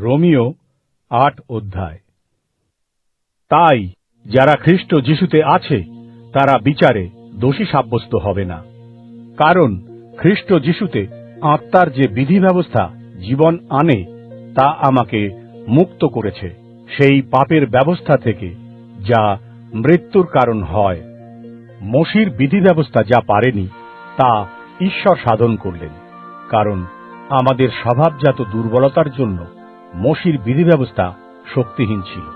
Romeo আট অধ্যায়। তাই যারা খ্রিস্ট যিশুতে আছে, তারা বিচারে দোষী সাব্যস্ত হবে না। কারণ খ্রিস্ট যিশুতে আত্মার যে বিধি ব্যবস্থা জীবন আনে, তা আমাকে মুক্ত করেছে। সেই পাপের ব্যবস্থা থেকে যা মৃত্যুর কারণ হয়। মসির বিধি ব্যবস্থা যা পারেনি, তা ঈশ্বর সাধন করলেন। কারণ আমাদের স্বভাবজাত দুর্বলতার জন্য মসির বিধি ব্যবস্থা শক্তিহীন ছিল।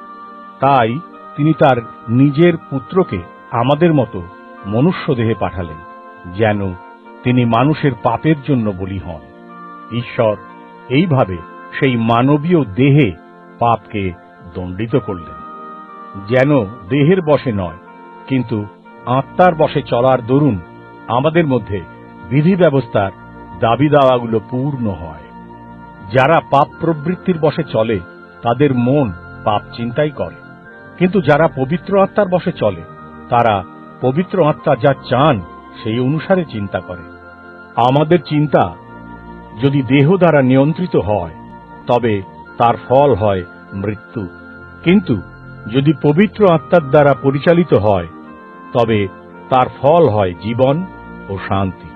তাই তিনি তার নিজের পুত্রকে আমাদের মতো মনুষ্য দেহে পাঠালেন, যেন তিনি মানুষের পাপের জন্য বলি হন। ঈশ্বর এইভাবে সেই মানবীয় দেহে পাপকে দণ্ডিত করলেন। যেন দেহের বশে নয়, কিন্তু আত্মার বশে চলার দরুন আমাদের মধ্যে বিধি ব্যবস্থার দাবি দাওয়াগুলো পূর্ণ হয়। যারা পাপ প্রবৃত্তির বশে চলে, তাদের মন পাপ চিন্তাই করে। কিন্তু যারা পবিত্র আত্মার বশে চলে, তারা পবিত্র আত্মা যা চান, সেই অনুসারে চিন্তা করে। আমাদের চিন্তা যদি দেহ দ্বারা নিয়ন্ত্রিত হয়, তবে তার ফল হয় মৃত্যু। কিন্তু যদি পবিত্র আত্মার দ্বারা পরিচালিত হয়, তবে তার ফল হয় জীবন ও শান্তি।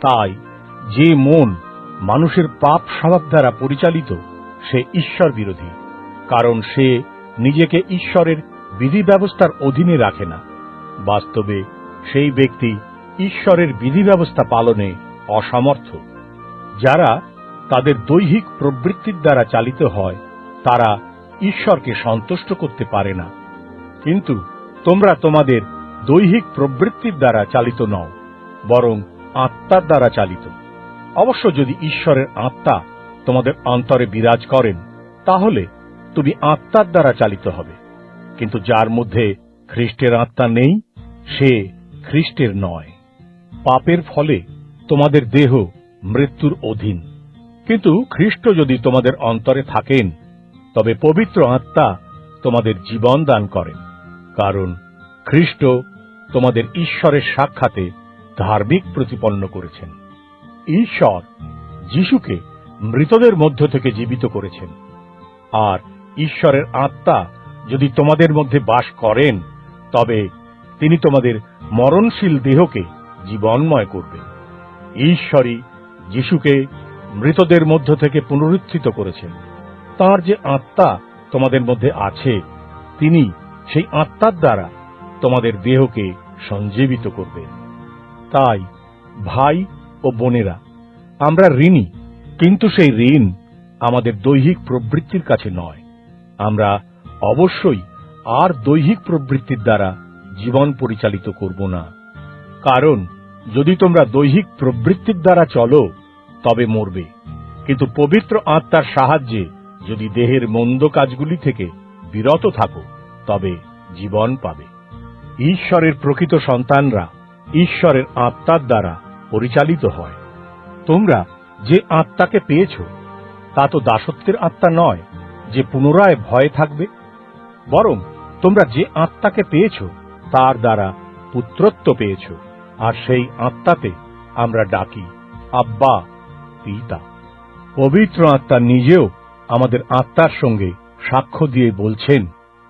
তাই যে মন মানুষের পাপ স্বভাব দ্বারা পরিচালিত, সে ঈশ্বর বিরোধী কারণ সে নিজেকে ঈশ্বরের বিধি ব্যবস্থার অধীনে রাখে না। বাস্তবে সেই ব্যক্তি ঈশ্বরের বিধি ব্যবস্থা পালনে অসমর্থ। যারা তাদের দৈহিক প্রবৃত্তির দ্বারা চালিত হয়, তারা ঈশ্বরকে সন্তুষ্ট করতে পারে না। কিন্তু তোমরা তোমাদের দৈহিক প্রবৃত্তির দ্বারা চালিত নও, বরং আত্মার দ্বারা চালিত। অবশ্য যদি ঈশ্বরের আত্মা তোমাদের অন্তরে বিরাজ করেন, তাহলে তুমি আত্মার দ্বারা চালিত হবে। কিন্তু যার মধ্যে খ্রিস্টের আত্মা নেই, সে খ্রিস্টের নয়। পাপের ফলে তোমাদের দেহ মৃত্যুর অধীন। কিন্তু খ্রিস্ট যদি তোমাদের অন্তরে থাকেন, তবে পবিত্র আত্মা তোমাদের জীবন দান করেন। কারণ খ্রিস্ট তোমাদের ঈশ্বরের সাক্ষাতে ধার্মিক প্রতিপন্ন করেছেন। ঈশ্বর যিশুকে মৃতদের মধ্য থেকে জীবিত করেছেন। আর ঈশ্বরের আত্মা যদি তোমাদের মধ্যে বাস করেন, তবে তিনি তোমাদের মরণশীল দেহকে জীবনময় করবেন। ঈশ্বরই যিশুকে মৃতদের মধ্য থেকে পুনরুত্থিত করেছেন। তার যে আত্মা তোমাদের মধ্যে আছে, তিনি সেই আত্মার দ্বারা তোমাদের দেহকে সঞ্জীবিত করবেন। তাই ভাই ও বোনেরা, আমরা ঋণী, কিন্তু সেই ঋণ আমাদের দৈহিক প্রবৃত্তির কাছে নয়। আমরা অবশ্যই আর দৈহিক প্রবৃত্তির দ্বারা জীবন পরিচালিত করব না। কারণ, যদি তোমরা দৈহিক প্রবৃত্তির দ্বারা চলো, তবে মরবে। কিন্তু পবিত্র আত্মার সাহায্যে যদি দেহের মন্দ কাজগুলি থেকে বিরত থাকো, তবে জীবন পাবে। ঈশ্বরের প্রকৃত সন্তানরা ঈশ্বরের আত্মার দ্বারা পরিচালিত হয়। তোমরা যে আত্মাকে পেয়েছ, তা তো দাসত্বের আত্মা নয় যে পুনরায় ভয়ে থাকবে। বরং তোমরা যে আত্মাকে পেয়েছ, তার দ্বারা পুত্রত্ব পেয়েছ, আর সেই আত্মাতে আমরা ডাকি, আব্বা, পিতা। পবিত্র আত্মা নিজেও আমাদের আত্মার সঙ্গে সাক্ষ্য দিয়ে বলছেন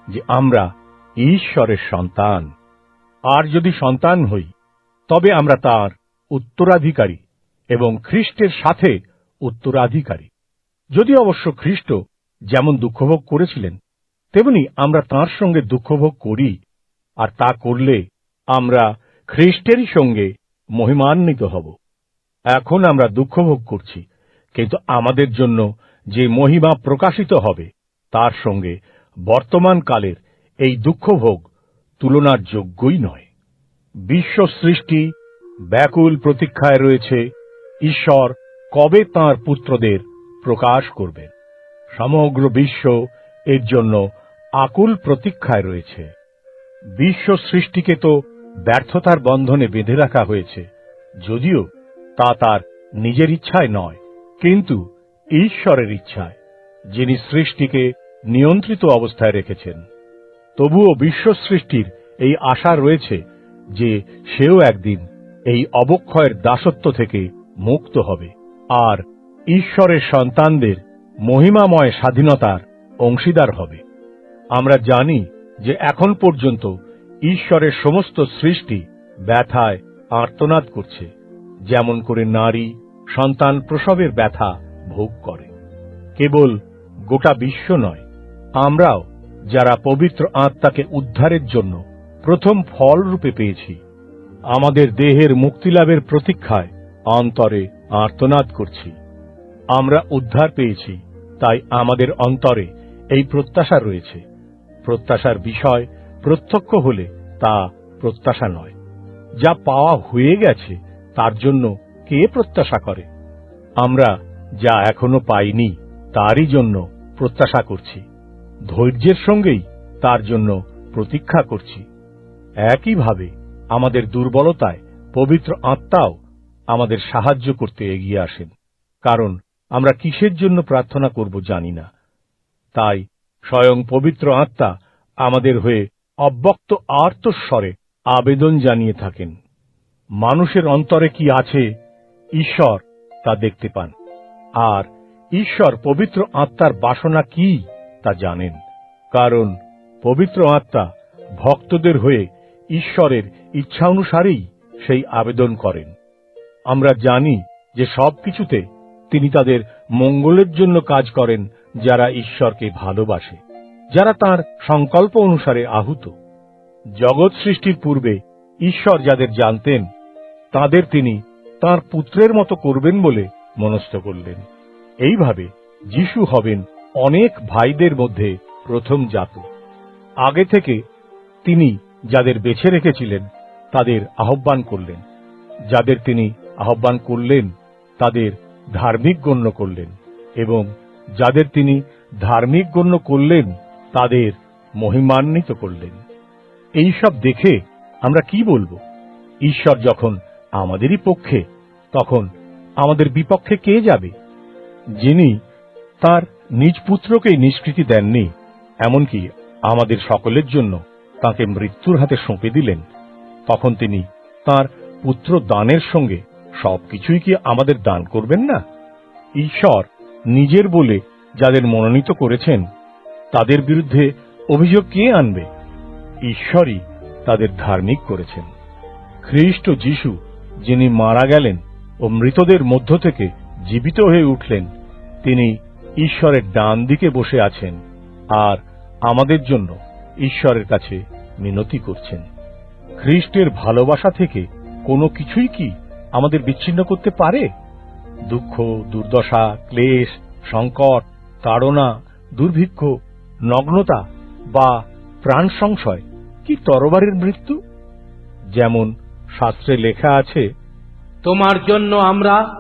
যে আমরা ঈশ্বরের সন্তান। আর যদি সন্তান হই, তবে আমরা তার উত্তরাধিকারী এবং খ্রিস্টের সাথে উত্তরাধিকারী। যদি অবশ্য খ্রিস্ট যেমন দুঃখভোগ করেছিলেন, তেমনি আমরা তার সঙ্গে দুঃখভোগ করি, আর তা করলে আমরা খ্রিস্টেরই সঙ্গে মহিমান্বিত হব। এখন আমরা দুঃখভোগ করছি, কিন্তু আমাদের জন্য যে মহিমা প্রকাশিত হবে, তার সঙ্গে বর্তমান কালের এই দুঃখভোগ তুলনার যোগ্যই নয়। বিশ্ব সৃষ্টি ব্যাকুল প্রতীক্ষায় রয়েছে, ঈশ্বর কবে তাঁর পুত্রদের প্রকাশ করবেন? সমগ্র বিশ্ব এর জন্য আকুল প্রতীক্ষায় রয়েছে। বিশ্ব সৃষ্টিকে তো ব্যর্থতার বন্ধনে বেঁধে রাখা হয়েছে, যদিও তা তার নিজের ইচ্ছায় নয়, কিন্তু ঈশ্বরের ইচ্ছায়, যিনি সৃষ্টিকে নিয়ন্ত্রিত অবস্থায় রেখেছেন। তবুও বিশ্ব সৃষ্টির এই আশা রয়েছে যে সেও একদিন এই অবক্ষয়ের দাসত্ব থেকে মুক্ত হবে। আর ঈশ্বরের সন্তানদের মহিমাময় স্বাধীনতার অংশীদার হবে। আমরা জানি যে এখন পর্যন্ত ঈশ্বরের সমস্ত সৃষ্টি ব্যথায় আর্তনাদ করছে, যেমন করে নারী সন্তান প্রসবের ব্যথা ভোগ করে। কেবল গোটা বিশ্ব নয়, আমরাও যারা পবিত্র আত্মাকে উদ্ধারের জন্য প্রথম ফল রূপে পেয়েছি আমাদের দেহের মুক্তিলাভের প্রতীক্ষায় অন্তরে আর্তনাদ করছি। আমরা উদ্ধার পেয়েছি, তাই আমাদের অন্তরে এই প্রত্যাশা রয়েছে। প্রত্যাশার বিষয় প্রত্যক্ষ হলে তা প্রত্যাশা নয়। যা পাওয়া হয়ে গেছে, তার জন্য কে প্রত্যাশা করে? আমরা যা এখনও পাইনি, তারই জন্য প্রত্যাশা করছি। ধৈর্যের সঙ্গেই তার জন্য প্রতীক্ষা করছি। একইভাবে আমাদের দুর্বলতায় পবিত্র আত্মাও আমাদের সাহায্য করতে এগিয়ে আসেন। কারণ আমরা কিসের জন্য প্রার্থনা করব জানি না। তাই স্বয়ং পবিত্র আত্মা আমাদের হয়ে অব্যক্ত আর্তস্বরে আবেদন জানিয়ে থাকেন। মানুষের অন্তরে কি আছে ঈশ্বর তা দেখতে পান। আর ঈশ্বর পবিত্র আত্মার বাসনা কি তা জানেন। কারণ পবিত্র আত্মা ভক্তদের হয়ে ঈশ্বরের ইচ্ছানুসারেই সেই আবেদন করেন। আমরা জানি যে সবকিছুতে তিনি তাদের মঙ্গলের জন্য কাজ করেন যারা ঈশ্বরকে ভালোবাসে, যারা তার সংকল্প অনুসারে আহুত। জগৎ সৃষ্টির পূর্বে ঈশ্বর যাদের জানতেন, তাদের তিনি তার পুত্রের মতো করবেন বলে মনস্থ করলেন। এইভাবে যিশু হবেন অনেক ভাইদের মধ্যে প্রথম জাত আগে থেকে তিনি যাদের বেছে রেখেছিলেন তাদের আহ্বান করলেন। যাদের তিনি আহ্বান করলেন, তাদের ধার্মিক গণ্য করলেন এবং যাদের তিনি ধার্মিক গণ্য করলেন, তাদের মহিমান্বিত করলেন। এই সব দেখে আমরা কি বলব? ঈশ্বর যখন আমাদেরই পক্ষে, তখন আমাদের বিপক্ষে কে যাবে? যিনি তার নিজ পুত্রকেই নিষ্কৃতি দেননি, এমনকি আমাদের সকলের জন্য তাকে মৃত্যুর হাতে সঁপে দিলেন। তখন তিনি তার পুত্র দানের সঙ্গে সবকিছুই কি আমাদের দান করবেন না? ঈশ্বর নিজের বলে যাদের মনোনীত করেছেন, তাদের বিরুদ্ধে অভিযোগ কে আনবে? ঈশ্বরই তাদের ধার্মিক করেছেন। খ্রিস্ট যিশু, যিনি মারা গেলেন ও মৃতদের মধ্য থেকে জীবিত হয়ে উঠলেন, তিনি ঈশ্বরের ডান দিকে বসে আছেন আর আমাদের জন্য ঈশ্বরের কাছে মিনতি করছেন। খ্রিস্টের ভালোবাসা থেকে কোনো কিছুই কি আমাদের বিচ্ছিন্ন করতে পারে? দুঃখ দুর্দশা ক্লেশ সংকট তাড়না দুর্ভিক্ষ নগ্নতা বা প্রাণ সংশয় কি তরবারের মৃত্যু? যেমন শাস্ত্রে লেখা আছে তোমার জন্য আমরা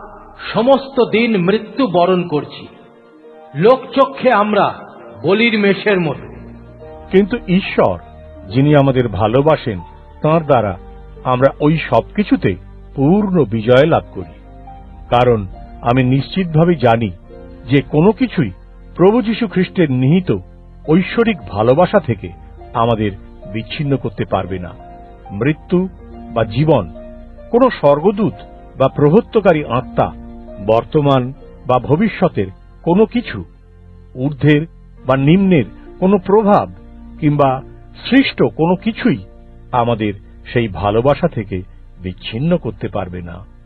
সমস্ত দিন মৃত্যু বরণ করছি। লোকচক্ষে আমরা বলির মেষের মতো। কিন্তু ঈশ্বর যিনি আমাদের ভালোবাসেন তাঁর দ্বারা আমরা ওই সবকিছুতে পূর্ণ বিজয় লাভ করি। কারণ আমি নিশ্চিতভাবে জানি যে কোনো কিছুই প্রভু যীশু খ্রিস্টের নিহিত ঐশ্বরিক ভালোবাসা থেকে আমাদের বিচ্ছিন্ন করতে পারবে না। মৃত্যু বা জীবন, কোনো স্বর্গদূত বা প্রভুত্বকারী আত্মা, বর্তমান বা ভবিষ্যতের কোনো কিছু, ঊর্ধ্বের বা নিম্নের কোনো প্রভাব কিংবা সৃষ্ট কোনো কিছুই আমাদের সেই ভালোবাসা থেকে বিচ্ছিন্ন করতে পারবে না।